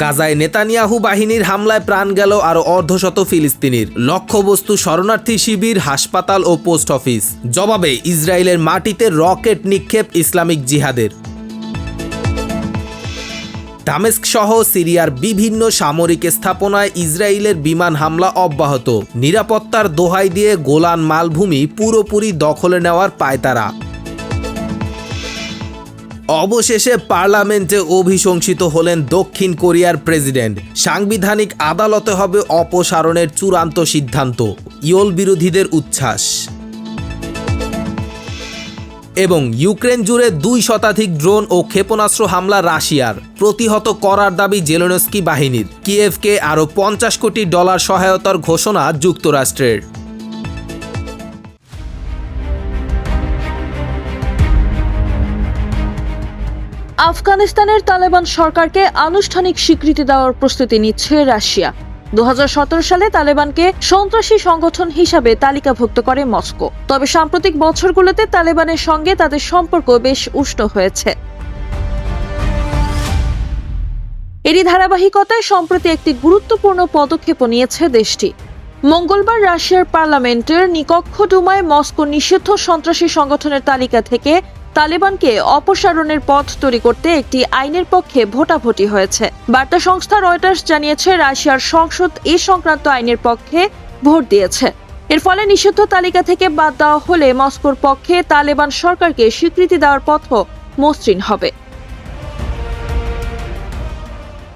গাজায় নেতানিয়াহু বাহিনীর হামলায় প্রাণ গেল আরও অর্ধশত ফিলিস্তিনির। লক্ষ্যবস্তু শরণার্থী শিবির, হাসপাতাল ও পোস্ট অফিস। জবাবে ইসরায়েলের মাটিতে রকেট নিক্ষেপ ইসলামিক জিহাদের। দামেস্ক সহ সিরিয়ার বিভিন্ন সামরিক স্থাপনায় ইসরায়েলের বিমান হামলা অব্যাহত। নিরাপত্তার দোহাই দিয়ে গোলান মালভূমি পুরোপুরি দখলে নেওয়ার পায়তারা। অবশেষে পার্লামেন্টে অভিশংসিত হলেন দক্ষিণ কোরিয়ার প্রেসিডেন্ট। সাংবিধানিক আদালতে হবে অপসারণের চূড়ান্ত সিদ্ধান্ত। ইয়োল বিরোধীদের উচ্ছ্বাস। এবং ইউক্রেন জুড়ে দুই শতাধিক ড্রোন ও ক্ষেপণাস্ত্র হামলা রাশিয়ার। প্রতিহত করার দাবি জেলেনস্কি বাহিনীর। কিয়েভকে আরও পঞ্চাশ কোটি ডলার সহায়তার ঘোষণা যুক্তরাষ্ট্রের। আফগানিস্তানের তালেবান সরকারকে আনুষ্ঠানিক স্বীকৃতি দেওয়ার প্রস্তুতি নিচ্ছে রাশিয়া। দুহাজার সতেরো সালে তালেবানকে সন্ত্রাসী সংগঠন হিসাবে তালিকাভুক্ত করে মস্কো। তবে সাম্প্রতিক বছরগুলোতে তালেবানের সঙ্গে তাদের সম্পর্ক বেশ উষ্ণ হয়েছে। এরই ধারাবাহিকতায় সম্প্রতি একটি গুরুত্বপূর্ণ পদক্ষেপ নিয়েছে দেশটি। মঙ্গলবার রাশিয়ার পার্লামেন্টের নিকক্ষ ডুমায় মস্কো নিষিদ্ধ সন্ত্রাসী সংগঠনের তালিকা থেকে তালেবানকে অপসারণের পথ তৈরি করতে একটি আইনের পক্ষে ভোটাভুটি হয়েছে। বার্তা সংস্থা রয়টার্স জানিয়েছে, রাশিয়ার সংসদ এ সংক্রান্ত আইনের পক্ষে ভোট দিয়েছে। এর ফলে নিষিদ্ধ তালিকা থেকে বাদ দেওয়া হলে মস্কোর পক্ষে তালেবান সরকারকে স্বীকৃতি দেওয়ার পথও মসৃণ হবে।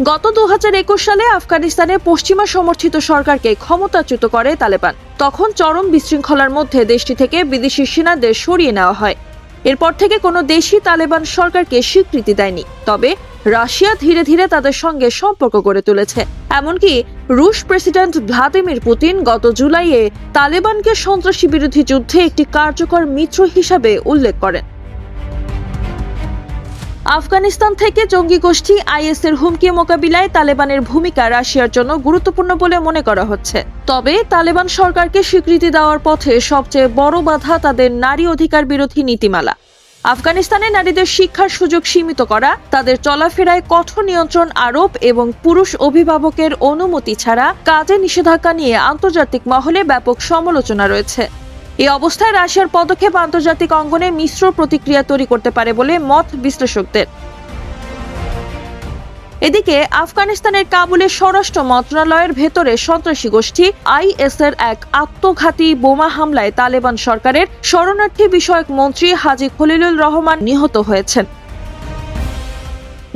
গত দু হাজার একুশ সালে আফগানিস্তানে পশ্চিমা সমর্থিত সরকারকে ক্ষমতাচ্যুত করে তালেবান। তখন চরম বিশৃঙ্খলার মধ্যে দেশটি থেকে বিদেশি সেনাদের সরিয়ে নেওয়া হয়। এরপর থেকে কোনো দেশই তালেবান সরকারকে স্বীকৃতি দেয়নি। তবে রাশিয়া ধীরে ধীরে তাদের সঙ্গে সম্পর্ক গড়ে তুলেছে। এমনকি রুশ প্রেসিডেন্ট ভ্লাদিমির পুতিন গত জুলাইয়ে তালেবানকে সন্ত্রাসী বিরোধী যুদ্ধে একটি কার্যকর মিত্র হিসাবে উল্লেখ করেন। আফগানিস্তান থেকে জঙ্গি গোষ্ঠী আইএস এর হুমকি মোকাবিলায় তালেবানের ভূমিকা রাশিয়ার জন্য গুরুত্বপূর্ণ বলে মনে করা হচ্ছে। তবে তালেবান সরকারকে স্বীকৃতি দেওয়ার পথে সবচেয়ে বড় বাধা তাদের নারী অধিকার বিরোধী নীতিমালা। আফগানিস্তানে নারীদের শিক্ষার সুযোগ সীমিত করা, তাদের চলাফেরায় কঠোর নিয়ন্ত্রণ আরোপ এবং পুরুষ অভিভাবকের অনুমতি ছাড়া কাজে নিষেধাজ্ঞা নিয়ে আন্তর্জাতিক মহলে ব্যাপক সমালোচনা রয়েছে। এই অবস্থায় রাশিয়ার পদক্ষেপ আন্তর্জাতিক অঙ্গনে মিশ্র প্রতিক্রিয়া তৈরি করতে পারে বলে মত বিশ্লেষকদের। এদিকে আফগানিস্তানের কাবুলে স্বরাষ্ট্র মন্ত্রণালয়ের ভেতরে সন্ত্রাসী গোষ্ঠী আইএস এর এক আত্মঘাতী বোমা হামলায় তালেবান সরকারের শরণার্থী বিষয়ক মন্ত্রী হাজি খলিলুল রহমান নিহত হয়েছেন।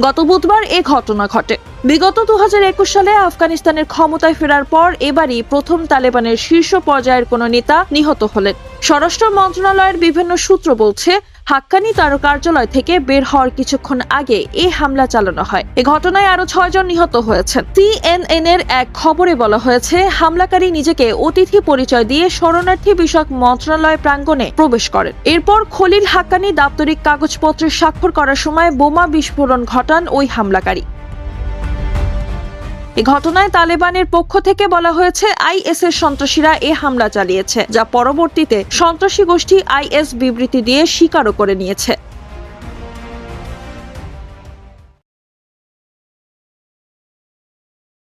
গত বুধবার এ ঘটনা ঘটে। বিগত দু হাজার একুশ সালে আফগানিস্তানের ক্ষমতায় ফেরার পর এবারই প্রথম তালেবানের শীর্ষ পর্যায়ের কোনো নেতা নিহত হলেন। স্বরাষ্ট্র মন্ত্রণালয়ের বিভিন্ন সূত্র বলছে হাক্কানি তার কার্যালয় থেকে বের হওয়ার কিছুক্ষণ আগে এই হামলা চালানো হয়। এ ঘটনায় আরও ছয়জন নিহত হয়েছেন। সিএনএন এর এক খবরে বলা হয়েছে, হামলাকারী নিজেকে অতিথি পরিচয় দিয়ে শরণার্থী বিষয়ক মন্ত্রণালয় প্রাঙ্গণে প্রবেশ করেন। এরপর খলিল হাক্কানি দাপ্তরিক কাগজপত্রে স্বাক্ষর করার সময় বোমা বিস্ফোরণ ঘটান ওই হামলাকারী। এ ঘটনায় তালেবানের পক্ষ থেকে বলা হয়েছে আইএস এর সন্ত্রাসীরা এ হামলা চালিয়েছে, যা পরবর্তীতে সন্ত্রাসী গোষ্ঠী আইএস বিবৃতি দিয়ে স্বীকারও করে নিয়েছে।